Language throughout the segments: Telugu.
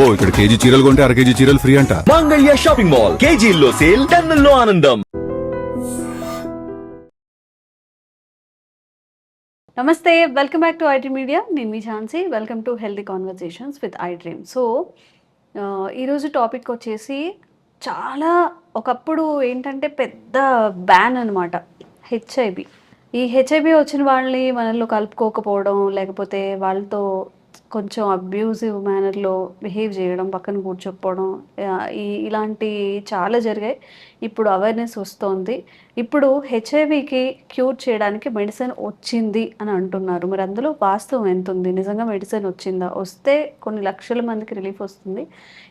అబ్బో ఇక్కడ కేజీ చీరలు కొంటే అర కేజీ చీరలు ఫ్రీ అంట. మంగళ్య షాపింగ్ మాల్ కేజీల్లో సేల్ టన్నుల్లో ఆనందం. నమస్తే welcome back to IT media నేను మీ Jhansi. Welcome to healthy conversations with iDream so ఈరోజు టాపిక్ వచ్చేసి చాలా ఒకప్పుడు ఏంటంటే పెద్ద బ్యాన్ అనమాట హెచ్ఐవి ఈ హెచ్ఐవి వచ్చిన వాళ్ళని మనలో కలుపుకోకపోవడం లేకపోతే వాళ్ళతో కొంచెం అబ్యూజివ్ మేనర్లో బిహేవ్ చేయడం పక్కన కూర్చోకపోవడం ఇలాంటి చాలా జరిగాయి. ఇప్పుడు అవేర్నెస్ వస్తోంది. ఇప్పుడు హెచ్ఐవికి క్యూర్ చేయడానికి మెడిసిన్ వచ్చింది అని అంటున్నారు. మరి అందులో వాస్తవం ఎంత ఉంది నిజంగా మెడిసిన్ వచ్చిందా? వస్తే కొన్ని లక్షల మందికి రిలీఫ్ వస్తుంది.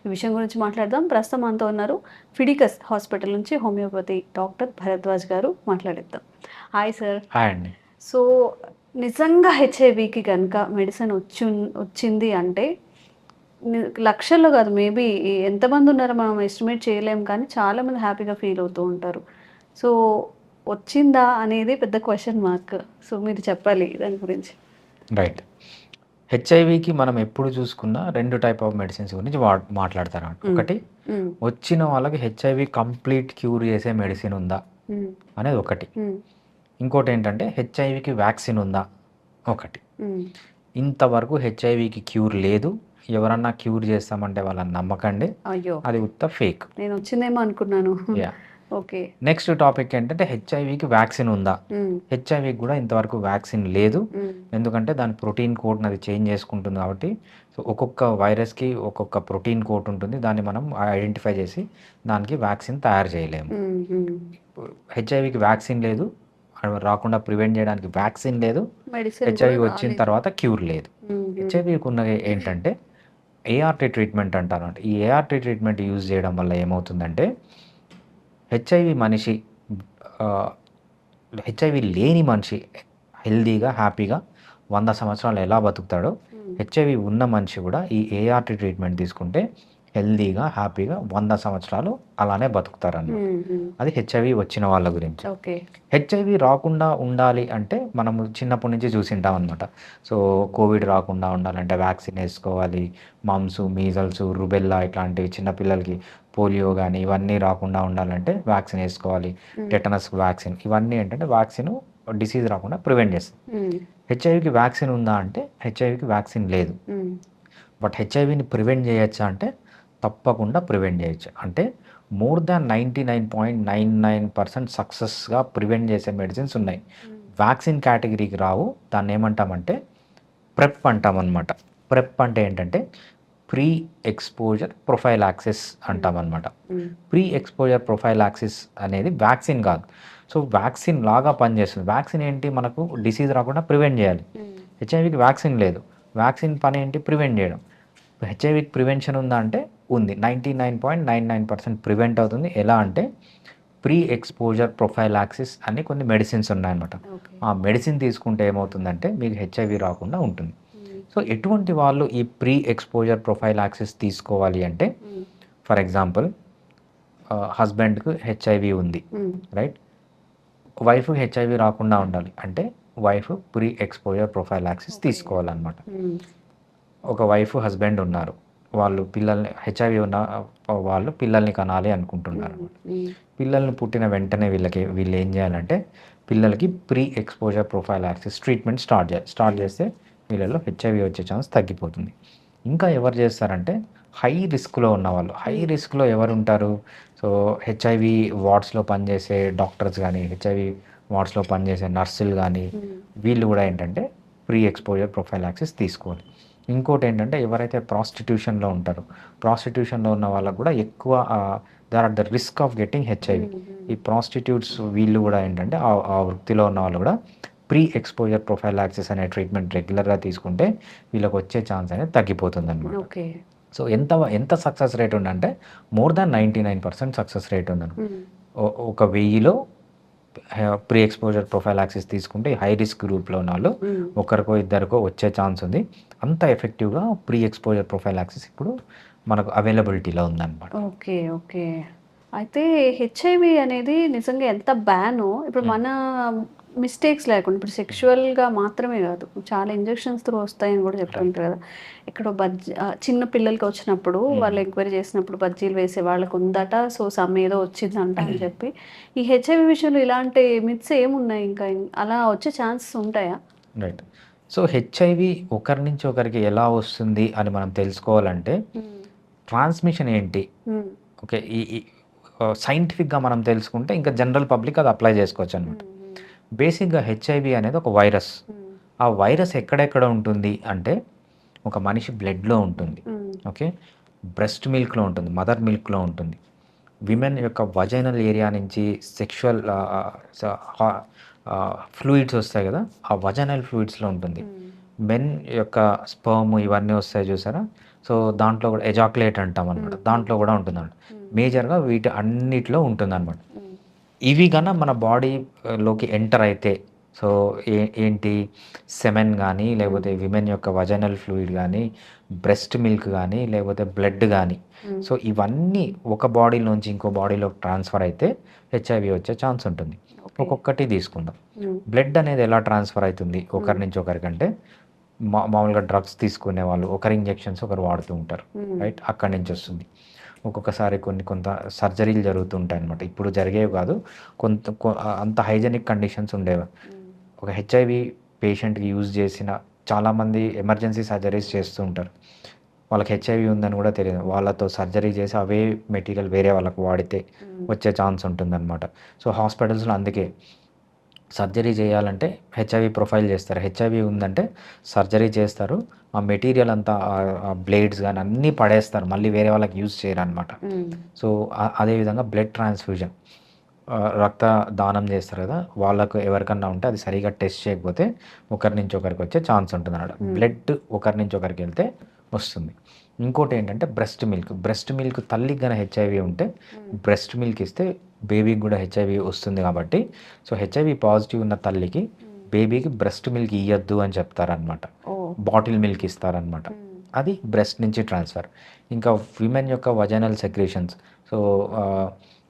ఈ విషయం గురించి మాట్లాడదాం. ప్రస్తుతం మనతో ఉన్నారు ఫిడికస్ హాస్పిటల్ నుంచి హోమియోపతి డాక్టర్ భరద్వాజ్ గారు. మాట్లాడిద్దాం. హాయ్ సార్ హాయ్ అండి. సో నిజంగా హెచ్ఐవికి కనుక మెడిసిన్ వచ్చి వచ్చింది అంటే లక్షల్లో కాదు మేబీ ఎంతమంది ఉన్నారో మనం ఎస్టిమేట్ చేయలేం కానీ చాలామంది హ్యాపీగా ఫీల్ అవుతూ ఉంటారు. సో వచ్చిందా అనేది పెద్ద క్వశ్చన్ మార్క్ సో మీరు చెప్పాలి దాని గురించి. రైట్ హెచ్ఐవికి మనం ఎప్పుడు చూసుకున్నా రెండు టైప్ ఆఫ్ మెడిసిన్స్ గురించి మాట్లాడతారు. ఒకటి. వచ్చిన వాళ్ళకి హెచ్ఐవి కంప్లీట్ క్యూర్ చేసే మెడిసిన్ ఉందా. అనేది ఒకటి. ఇంకోటి ఏంటంటే హెచ్ఐవికి వ్యాక్సిన్ ఉందా? ఒకటి. ఇంతవరకు హెచ్ఐవికి క్యూర్ లేదు. ఎవరన్నా క్యూర్ చేస్తామంటే వాళ్ళని నమ్మకండి. అయ్యో. అది ఉత్త ఫేక్. నేను వచ్చిందేమో అనుకున్నాను. Yeah okay. నెక్స్ట్ టాపిక్ ఏంటంటే హెచ్ఐవికి వ్యాక్సిన్ ఉందా. హెచ్ఐవికి కూడా ఇంతవరకు వ్యాక్సిన్ లేదు. ఎందుకంటే దాని ప్రోటీన్ కోడ్ని అది చేంజ్ చేసుకుంటుంది కాబట్టి. సో ఒక్కొక్క వైరస్కి ఒక్కొక్క ప్రోటీన్ కోడ్ ఉంటుంది. దాన్ని మనం ఐడెంటిఫై చేసి దానికి వ్యాక్సిన్ తయారు చేయలేము. హెచ్ఐవికి వ్యాక్సిన్ లేదు. రాకుండా ప్రివెంట్ చేయడానికి వ్యాక్సిన్ లేదు హెచ్ఐవి వచ్చిన. తర్వాత క్యూర్ లేదు మ్మ్. హెచ్ఐవికి ఉన్న ఏంటంటే ఏఆర్టీ ట్రీట్మెంట్ అంటారు అంటే ఈ ఏఆర్టీ ట్రీట్మెంట్ యూజ్ చేయడం వల్ల ఏమవుతుందంటే హెచ్ఐవి మనిషి హెచ్ఐవి లేని మనిషి హెల్దీగా హ్యాపీగా వంద సంవత్సరాలు ఎలా బతుకుతాడో హెచ్ఐవి ఉన్న మనిషి కూడా ఈ ఏఆర్టీ ట్రీట్మెంట్ తీసుకుంటే హెల్దీగా హ్యాపీగా వంద సంవత్సరాలు అలానే బతుకుతారన్నమాట. మ్మ్. అది హెచ్ఐవి వచ్చిన వాళ్ళ గురించి హెచ్ఐవి రాకుండా ఉండాలి అంటే మనము చిన్నప్పటి నుంచి చూసింటాం అనమాట సో కోవిడ్ రాకుండా ఉండాలంటే వ్యాక్సిన్ వేసుకోవాలి మమ్స్ మీజల్స్ రుబెల్లా ఇట్లాంటివి చిన్నపిల్లలకి పోలియో కానీ ఇవన్నీ రాకుండా ఉండాలంటే వ్యాక్సిన్ వేసుకోవాలి టెటనస్ వ్యాక్సిన్ ఇవన్నీ ఏంటంటే వ్యాక్సిన్ డిసీజ్ రాకుండా ప్రివెంట్ చేస్తుంది. హెచ్ఐవికి వ్యాక్సిన్ ఉందా అంటే హెచ్ఐవికి వ్యాక్సిన్ లేదు. బట్ హెచ్ఐవిని ప్రివెంట్ చేయొచ్చా అంటే తప్పకుండా ప్రివెంట్ చేయొచ్చు. అంటే more than ninety nine point nine nine percent సక్సెస్గా prevent చేసే మెడిసిన్స్ ఉన్నాయి. వ్యాక్సిన్ కేటగిరీకి రావు. దాన్ని ఏమంటామంటే ప్రెప్ అంటాం అనమాట ప్రెప్ అంటే ఏంటంటే ప్రీ ఎక్స్పోజర్ ప్రొఫైల్ యాక్సెస్ అంటాం అనమాట hmm. Pre exposure prophylaxis అనేది వ్యాక్సిన్ కాదు. సో వ్యాక్సిన్ లాగా పనిచేస్తుంది. వ్యాక్సిన్ ఏంటి? మనకు డిసీజ్ రాకుండా ప్రివెంట్ చేయాలి. హెచ్ఐవికి వ్యాక్సిన్ లేదు. వ్యాక్సిన్ పని ఏంటి? ప్రివెంట్ చేయడం. హెచ్ఐవికి ప్రివెన్షన్ ఉందా అంటే ఉంది. Ninety nine point nine nine percent prevent అవుతుంది. ఎలా అంటే ప్రీ ఎక్స్పోజర్ ప్రొఫైల్ యాక్సిస్ అని కొన్ని మెడిసిన్స్ ఉన్నాయన్నమాట. ఆ మెడిసిన్ తీసుకుంటే ఏమవుతుందంటే మీకు హెచ్ఐవి రాకుండా ఉంటుంది. సో ఎటువంటి వాళ్ళు ఈ ప్రీ ఎక్స్పోజర్ ప్రొఫైల్ యాక్సిస్ తీసుకోవాలి అంటే. ఫర్ ఎగ్జాంపుల్ హస్బెండ్కు హెచ్ఐవి ఉంది. రైట్? వైఫ్ హెచ్ఐవి రాకుండా ఉండాలి అంటే wife pre exposure prophylaxis తీసుకోవాలన్నమాట. ఒక వైఫ్ హస్బెండ్ ఉన్నారు. వాళ్ళు పిల్లల్ని హెచ్ఐవి ఉన్న వాళ్ళు పిల్లల్ని కనాలి అనుకుంటున్నారు. పిల్లల్ని పుట్టిన వెంటనే వీళ్ళకి వీళ్ళు ఏం చేయాలంటే పిల్లలకి pre exposure prophylaxis treatment start చేయాలి. స్టార్ట్ చేస్తే వీళ్ళలో హెచ్ఐవి వచ్చే ఛాన్స్ తగ్గిపోతుంది. ఇంకా ఎవరు చేస్తారంటే హై రిస్క్లో ఉన్న వాళ్ళు. హై రిస్క్లో ఎవరు ఉంటారు సో హెచ్ఐవి వార్డ్స్లో పనిచేసే డాక్టర్స్ కానీ హెచ్ఐవి వార్డ్స్లో పనిచేసే నర్సులు కానీ వీళ్ళు కూడా ఏంటంటే ప్రీ ఎక్స్పోజర్ ప్రొఫైల్ యాక్సిస్ తీసుకోవాలి. ఇంకోటి ఏంటంటే ఎవరైతే ప్రాస్టిట్యూషన్లో ఉంటారో ప్రాస్టిట్యూషన్లో ఉన్న వాళ్ళకు కూడా ఎక్కువ there are the risk of getting HIV. ఈ ప్రాస్టిట్యూట్స్ వీళ్ళు కూడా ఏంటంటే ఆ- ఆ వృత్తిలో ఉన్న వాళ్ళు కూడా ప్రీ ఎక్స్పోజర్ ప్రొఫైల్ యాక్సిస్ అనే ట్రీట్మెంట్ రెగ్యులర్గా తీసుకుంటే వీళ్ళకి వచ్చే ఛాన్స్ అనేది తగ్గిపోతుంది అనమాట ఓకే. సో ఎంత ఎంత సక్సెస్ రేట్ ఉందంటే more than ninety nine percent success rate ఉందను. ఓ- ఒక వెయ్యిలో ప్రీ ఎక్స్పోజర్ ప్రొఫైల్ యాక్సిస్ తీసుకుంటే హై రిస్క్ గ్రూప్లో ఉన్న వాళ్ళు. ఒకరికో ఇద్దరికో వచ్చే ఛాన్స్ ఉంది. అంత ఎఫెక్టివ్గా ప్రీ ఎక్స్పోజర్ ప్రొఫైల్ యాక్సిస్ ఇప్పుడు మనకు అవైలబిలిటీలో ఉందన్నమాట. Okay okay. అయితే హెచ్ఐవి అనేది నిజంగా ఎంత బ్యాను ఇప్పుడు మన మిస్టేక్స్ లేకుండా ఇప్పుడు సెక్షువల్గా మాత్రమే కాదు చాలా ఇంజెక్షన్స్ త్రూ వస్తాయని కూడా చెప్తుంటారు కదా. ఇక్కడ బజ్జీ చిన్న పిల్లలకి వచ్చినప్పుడు వాళ్ళు ఎంక్వైరీ చేసినప్పుడు బజ్జీలు వేసే వాళ్ళకు ఉందట సో సమ్ ఏదో వచ్చిందంట అని చెప్పి. ఈ హెచ్ఐవి విషయంలో ఇలాంటి మిత్స్ ఏమున్నాయి ఇంకా? అలా వచ్చే ఛాన్సెస్ ఉంటాయా? రైట్ సో హెచ్ఐవి ఒకరి నుంచి ఒకరికి ఎలా వస్తుంది అని మనం తెలుసుకోవాలంటే ట్రాన్స్మిషన్ ఏంటి? మ్మ్. ఓకే ఈ సైంటిఫిక్గా మనం తెలుసుకుంటే ఇంకా జనరల్ పబ్లిక్ అది అప్లై చేసుకోవచ్చు అనమాట బేసిక్గా హెచ్ఐవి అనేది ఒక వైరస్. మ్మ్. ఆ వైరస్ ఎక్కడెక్కడ ఉంటుంది అంటే ఒక మనిషి బ్లడ్లో ఉంటుంది. మ్మ్. ఓకే? బ్రెస్ట్ మిల్క్లో ఉంటుంది మదర్ మిల్క్లో ఉంటుంది. విమెన్ యొక్క వజైనల్ ఏరియా నుంచి సెక్షువల్ ఫ్లూయిడ్స్ వస్తాయి కదా ఆ వజైనల్ ఫ్లూయిడ్స్లో ఉంటుంది. మెన్ యొక్క స్పర్మ్ ఇవన్నీ వస్తాయి చూసారా? సో దాంట్లో కూడా ఎజాకులేట్ అంటాం అనమాట దాంట్లో కూడా ఉంటుంది అనమాట మేజర్గా వీటి అన్నిట్లో ఉంటుంది అనమాట. ఇవి కన్నా మన బాడీలోకి ఎంటర్ అయితే సో ఏ ఏంటి సెమెన్ కానీ లేకపోతే విమెన్ యొక్క వజనల్ ఫ్లూయిడ్ కానీ బ్రెస్ట్ మిల్క్ కానీ లేకపోతే బ్లడ్ కానీ. సో ఇవన్నీ ఒక బాడీలోంచి ఇంకో బాడీలోకి ట్రాన్స్ఫర్ అయితే హెచ్ఐవి వచ్చే ఛాన్స్ ఉంటుంది. ఒక్కొక్కటి తీసుకుందాం. బ్లడ్ అనేది ఎలా ట్రాన్స్ఫర్ అవుతుంది ఒకరి నుంచి ఒకరికంటే మా మామూలుగా డ్రగ్స్ తీసుకునే వాళ్ళు ఒకరి ఇంజెక్షన్స్ ఒకరు వాడుతూ ఉంటారు. రైట్ అక్కడి నుంచి వస్తుంది ఒక్కొక్కసారి కొన్ని కొంత సర్జరీలు జరుగుతుంటాయి అనమాట ఇప్పుడు జరిగేవి కాదు. కొంత కొ- అంత హైజెనిక్ కండిషన్స్ ఉండేవి. ఒక హెచ్ఐవి పేషెంట్కి యూజ్ చేసిన చాలామంది ఎమర్జెన్సీ సర్జరీస్ చేస్తూ ఉంటారు. వాళ్ళకి హెచ్ఐవి ఉందని కూడా తెలియదు. వాళ్ళతో సర్జరీ చేసి అవే మెటీరియల్ వేరే వాళ్ళకి వాడితే వచ్చే ఛాన్స్ ఉంటుందన్నమాట. సో హాస్పిటల్స్లో అందుకే సర్జరీ చేయాలంటే హెచ్ఐవి ప్రొఫైల్ చేస్తారు. హెచ్ఐవి ఉందంటే సర్జరీ చేస్తారు. ఆ మెటీరియల్ అంతా ఆ బ్లేడ్స్ కానీ అన్నీ పడేస్తారు. మళ్ళీ వేరే వాళ్ళకి యూజ్ చేయరు అనమాట. సో అదేవిధంగా బ్లడ్ ట్రాన్స్ఫ్యూజన్. రక్త దానం చేస్తారు కదా వాళ్ళకు ఎవరికన్నా ఉంటే అది సరిగా టెస్ట్ చేయకపోతే ఒకరి నుంచి ఒకరికి వచ్చే ఛాన్స్ ఉంటుంది అన్నమాట బ్లడ్ ఒకరి నుంచి ఒకరికి వెళ్తే వస్తుంది. ఇంకోటి ఏంటంటే బ్రెస్ట్ మిల్క్. బ్రెస్ట్ మిల్క్ తల్లికి గన హెచ్ఐవి ఉంటే బ్రెస్ట్ మిల్క్ ఇస్తే బేబీకి కూడా హెచ్ఐవి వస్తుంది కాబట్టి సో హెచ్ఐవి పాజిటివ్ ఉన్న తల్లికి బేబీకి బ్రెస్ట్ మిల్క్ ఇవ్వద్దు అని చెప్తారనమాట బాటిల్ మిల్క్ ఇస్తారనమాట. అది బ్రెస్ట్ నుంచి ట్రాన్స్ఫర్. ఇంకా విమెన్ యొక్క వజనల్ సెక్రేషన్స్ సో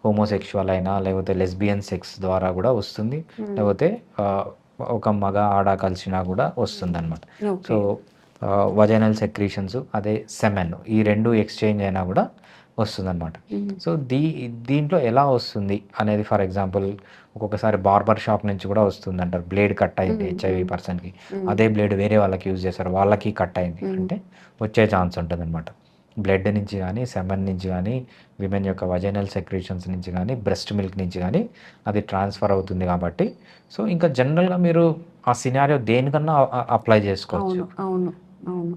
హోమోసెక్షువల్ అయినా లేకపోతే లెస్బియన్ సెక్స్ ద్వారా కూడా వస్తుంది. లేకపోతే ఒక మగ ఆడ కలిసినా కూడా వస్తుంది అనమాట సో వజనల్ సెక్రీషన్స్ అదే సెమెన్. ఈ రెండు ఎక్స్చేంజ్ అయినా కూడా వస్తుందన్నమాట. సో దీ దీంట్లో ఎలా వస్తుంది అనేది ఫర్ ఎగ్జాంపుల్ ఒక్కొక్కసారి బార్బర్ షాప్ నుంచి కూడా వస్తుంది అంటారు బ్లేడ్ కట్ అయింది హెచ్ఐవి పర్సన్కి. అదే బ్లేడ్ వేరే వాళ్ళకి యూజ్ చేస్తారు. వాళ్ళకి కట్ అయింది. అంటే వచ్చే ఛాన్స్ ఉంటుంది అనమాట బ్లడ్ నుంచి కానీ సెమన్ నుంచి కానీ విమెన్ యొక్క వజైనల్ సెక్రేషన్స్ నుంచి కానీ బ్రెస్ట్ మిల్క్ నుంచి కానీ అది ట్రాన్స్ఫర్ అవుతుంది కాబట్టి. సో ఇంకా జనరల్గా మీరు ఆ సినారియో దేనికన్నా అప్లై చేసుకోవచ్చు. అవును అవును అవును.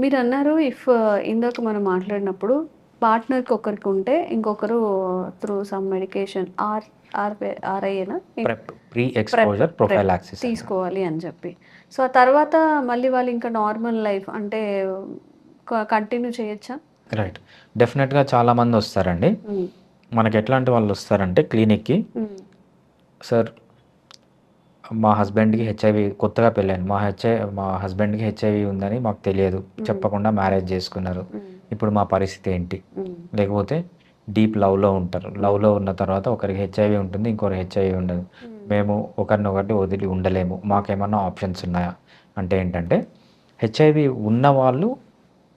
మీరు అన్నారు ఇఫ్ ఇందాక మనం మాట్లాడినప్పుడు పార్ట్నర్కి ఒకరికి ఉంటే ఇంకొకరు through some medication or or ఆర్ఐఏనా pre exposure prophylaxis తీసుకోవాలి అని చెప్పి. సో ఆ తర్వాత మళ్ళీ వాళ్ళు ఇంకా నార్మల్ లైఫ్ అంటే కంటిన్యూ చేయొచ్చా? రైట్. డెఫినెట్గా చాలామంది వస్తారండి. మనకి ఎట్లాంటి వాళ్ళు వస్తారంటే క్లినిక్కి. సార్ మా హస్బెండ్కి హెచ్ఐవి కొత్తగా పెళ్ళాను మా హెచ్ఐ మా హస్బెండ్కి హెచ్ఐవి ఉందని మాకు తెలియదు. చెప్పకుండా మ్యారేజ్ చేసుకున్నారు. ఇప్పుడు మా పరిస్థితి ఏంటి. లేకపోతే డీప్ లవ్లో ఉంటారు. లవ్లో ఉన్న తర్వాత ఒకరికి హెచ్ఐవి ఉంటుంది ఇంకొకరు హెచ్ఐవి ఉండదు. మేము ఒకరినొకటి వదిలి ఉండలేము. మాకేమన్నా ఆప్షన్స్ ఉన్నాయా? అంటే ఏంటంటే హెచ్ఐవి ఉన్న వాళ్ళు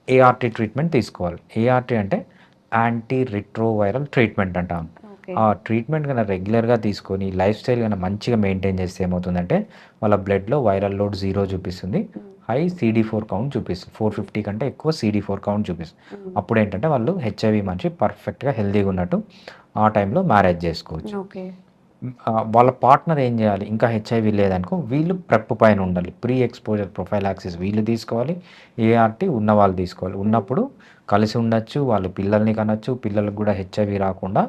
ఏఆర్టీ ట్రీట్మెంట్ తీసుకోవాలి. ఏఆర్టీ అంటే యాంటీ రిట్రోవైరల్ ట్రీట్మెంట్ అంటాం. ఆ ట్రీట్మెంట్ కన్నా రెగ్యులర్గా తీసుకొని లైఫ్ స్టైల్ కన్నా మంచిగా మెయింటైన్ చేస్తే ఏమవుతుందంటే వాళ్ళ బ్లడ్లో వైరల్ లోడ్ జీరో చూపిస్తుంది. హై సిడి ఫోర్ కౌంట్ చూపిస్తుంది. ఫోర్ ఫిఫ్టీ కంటే ఎక్కువ సిడి ఫోర్ కౌంట్ చూపిస్తుంది. అప్పుడు ఏంటంటే వాళ్ళు హెచ్ఐవి మనిషి పర్ఫెక్ట్గా హెల్తీగా ఉన్నట్టు ఆ టైంలో మ్యారేజ్ చేసుకోవచ్చు. వాళ్ళ పార్ట్నర్ ఏం చేయాలి? ఇంకా హెచ్ఐవి లేదనుకో వీళ్ళు ప్రెప్ పైన ఉండాలి. ప్రీ ఎక్స్పోజర్ ప్రొఫైల్ యాక్సిస్ వీళ్ళు తీసుకోవాలి ఏఆర్టీ ఉన్న వాళ్ళు తీసుకోవాలి. ఉన్నప్పుడు కలిసి ఉండొచ్చు వాళ్ళు పిల్లల్ని కనొచ్చు పిల్లలకు కూడా హెచ్ఐవి రాకుండా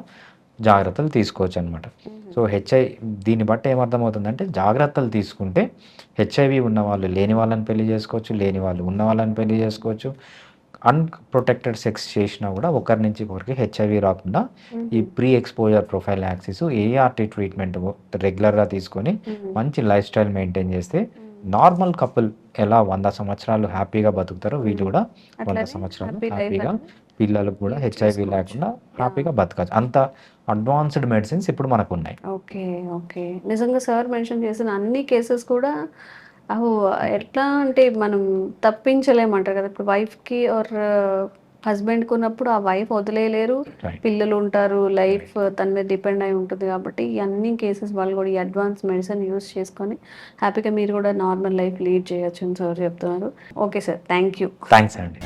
జాగ్రత్తలు తీసుకోవచ్చు అనమాట సో హెచ్ఐ దీన్ని బట్టి ఏమర్థమవుతుందంటే జాగ్రత్తలు తీసుకుంటే హెచ్ఐవి ఉన్న వాళ్ళు లేని వాళ్ళని పెళ్ళి చేసుకోవచ్చు లేని వాళ్ళు ఉన్న వాళ్ళని పెళ్ళి చేసుకోవచ్చు. అన్ప్రొటెక్టెడ్ సెక్స్ చేసినా కూడా ఒకరి నుంచి ఒకరికి హెచ్ఐవి రాకుండా ఈ pre exposure prophylaxis ART treatment రెగ్యులర్గా తీసుకొని మంచి లైఫ్ స్టైల్ మెయింటైన్ చేస్తే నార్మల్ కపుల్ ఎలా వంద సంవత్సరాలు హ్యాపీగా బతుకుతారో వీళ్ళు కూడా వంద సంవత్సరాలు హ్యాపీగా పిల్లలకు కూడా హెచ్ఐవి లేకుండా హ్యాపీగా బతకచ్చు. అంత అడ్వాన్స్డ్ మెడిసిన్స్ ఇప్పుడు మనకు ఉన్నాయి ఓకే ఓకే. నిజంగా సార్ మెన్షన్ చేసిన అన్ని కేసెస్ కూడా అవు ఎట్లా అంటే మనం తప్పించలేమంటారు కదా. ఇప్పుడు వైఫ్కి ఆర్ హస్బెండ్కి ఉన్నప్పుడు ఆ వైఫ్ వదిలేయలేరు. పిల్లలు ఉంటారు లైఫ్ తన మీద డిపెండ్ అయి ఉంటుంది కాబట్టి అన్ని కేసెస్ వాళ్ళు కూడా ఈ అడ్వాన్స్ మెడిసిన్ యూస్ చేసుకొని హ్యాపీగా మీరు కూడా నార్మల్ లైఫ్ లీడ్ చేయొచ్చు అని సార్ చెప్తున్నారు. Okay sir thank you thanks అండి.